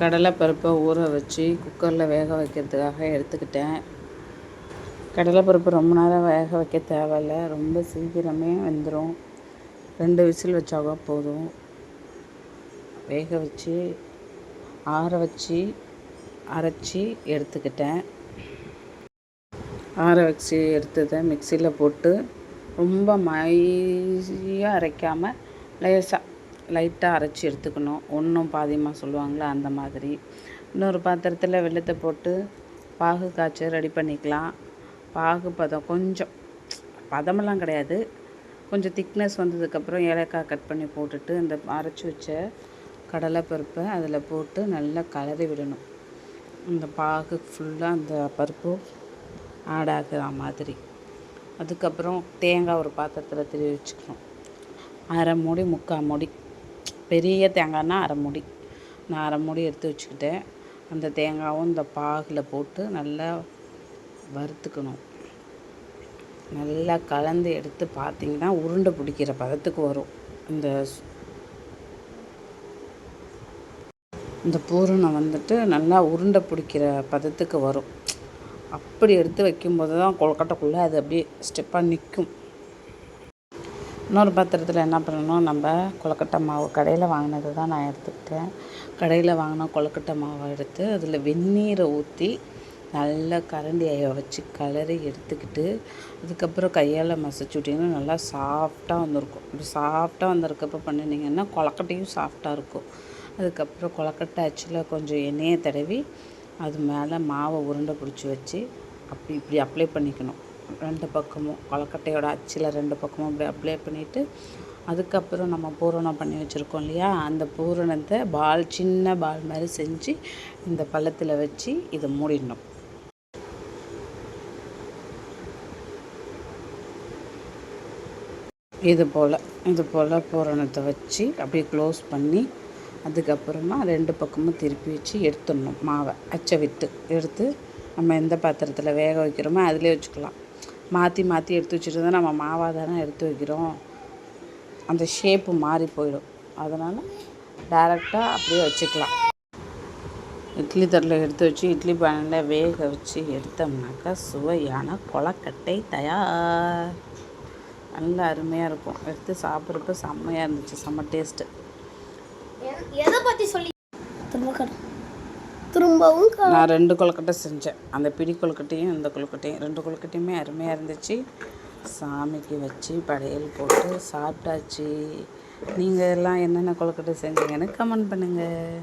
கடலைப்பருப்பை ஊற வச்சு குக்கரில் வேக வைக்கிறதுக்காக எடுத்துக்கிட்டேன். கடலைப்பருப்பு ரொம்ப நேரம் வேக வைக்க தேவையில்ல. ரொம்ப சீக்கிரமே வெந்துடும் ரெண்டு விசில் வச்சாக போதும். வேக வச்சு ஆற வச்சு அரைச்சி எடுத்துக்கிட்டேன். ஆற வச்சு எடுத்ததை மிக்சியில் போட்டு ரொம்ப மையாக அரைக்காமல் லேசாக லைட்டாக அரைச்சி எடுத்துக்கணும். ஒன்றும் பாதியமாக சொல்லுவாங்களே அந்த மாதிரி. இன்னொரு பாத்திரத்தில் வெள்ளத்தை போட்டு பாகு காய்ச்சி ரெடி பண்ணிக்கலாம். பாகு பதம் கொஞ்சம். பதமெல்லாம் கிடையாது. கொஞ்சம் திக்னஸ் வந்ததுக்கப்புறம் ஏலக்காய் கட் பண்ணி போட்டுட்டு இந்த அரைச்சி வச்ச கடலைப்பருப்பை அதில் போட்டு நல்லா கலரி விடணும். இந்த பாகு ஃபுல்லாக அந்த பருப்பு ஆட் ஆகிற மாதிரி. அதுக்கப்புறம் தேங்காய் ஒரு பாத்திரத்தில் திருவி வச்சுக்கணும். அரை மூடி முக்கால் மூடி. பெரிய தேங்காய்னா அரை மூடி. நான் அரை மூடி எடுத்து வச்சுக்கிட்டேன். அந்த தேங்காயும் இந்த பாகில் போட்டு நல்லா வறுத்துக்கணும். நல்லா கலந்து எடுத்து பார்த்திங்கன்னா உருண்டை பிடிக்கிற பதத்துக்கு வரும். இந்த இந்த பூரணம் வந்துட்டு நல்லா உருண்டை பிடிக்கிற பதத்துக்கு வரும். அப்படி எடுத்து வைக்கும்போது தான் கொழுக்கட்டைக்குள்ளே அது அப்படியே ஸ்டெப்பாக நிற்கும் இன்னொரு பாத்திரத்தில் என்ன பண்ணணும்? நம்ம கொழுக்கட்டை மாவு கடையில் வாங்கினது தான் நான் எடுத்துக்கிட்டேன். கடையில் வாங்கின கொழுக்கட்டை மாவை எடுத்து அதில் வெந்நீரை ஊற்றி நல்லா கரண்டியை வச்சு கலரி எடுத்துக்கிட்டு அதுக்கப்புறம் கையால் மசிச்சு விட்டிங்கன்னா நல்லா சாஃப்டாக வந்திருக்கும். இப்படி சாஃப்டாக வந்திருக்கப்ப பண்ணினீங்கன்னா கொழக்கட்டையும் சாஃப்டாக இருக்கும். அதுக்கப்புறம் கொழக்கட்டை அச்சில் கொஞ்சம் எண்ணெயை தடவி அது மேலே மாவை உருண்டை பிடிச்சி வச்சு அப்படி இப்படி அப்ளை பண்ணிக்கணும். ரெண்டு பக்கமும் கொலக்கட்டையோட அச்சில் ரெண்டு பக்கமும் அப்படி அப்ளை பண்ணிவிட்டு அதுக்கப்புறம் நம்ம பூரணம் பண்ணி வச்சுருக்கோம் இல்லையா? அந்த பூரணத்தை பால் சின்ன பால் மாதிரி செஞ்சு இந்த பள்ளத்தில் வச்சு இதை மூடிடணும். இது போல் இது போல் பூரணத்தை வச்சு அப்படியே க்ளோஸ் பண்ணி அதுக்கப்புறமா ரெண்டு பக்கமும் திருப்பி வச்சு எடுத்துடணும் மாவை. அச்சை விட்டு எடுத்து நம்ம எந்த பாத்திரத்தில் வேக வைக்கிறோமோ அதிலே வச்சுக்கலாம். மாற்றி மாற்றி எடுத்து வச்சுட்டு நம்ம மாவாக தானே எடுத்து வைக்கிறோம். அந்த ஷேப்பு மாறி போயிடும். அதனால் டேரெக்டாக அப்படியே வச்சுக்கலாம். இட்லி தட்டில் எடுத்து வச்சு இட்லி பானையில் வேக வச்சு எடுத்தோம்னாக்கா சுவையான கொலக்கட்டை தயார். நல்லா அருமையாக இருக்கும். எடுத்து சாப்பிட்றப்ப செம்மையாக இருந்துச்சு. செம்ம டேஸ்ட்டு எதை பற்றி சொல்லி திரும்ப கட திரும்பவும் நான் ரெண்டு கொழுக்கட்டை செஞ்சேன். அந்த பிடி கொழுக்கட்டையும் இந்த கொழுக்கட்டையும் ரெண்டு கொழுக்கட்டையுமே அருமையாக இருந்துச்சு. சாமிக்கு வச்சு படையல் போட்டு சாப்பிட்டாச்சு. நீங்கள் எல்லாம் என்னென்ன கொழுக்கட்டை செஞ்சீங்கன்னு கமெண்ட் பண்ணுங்கள்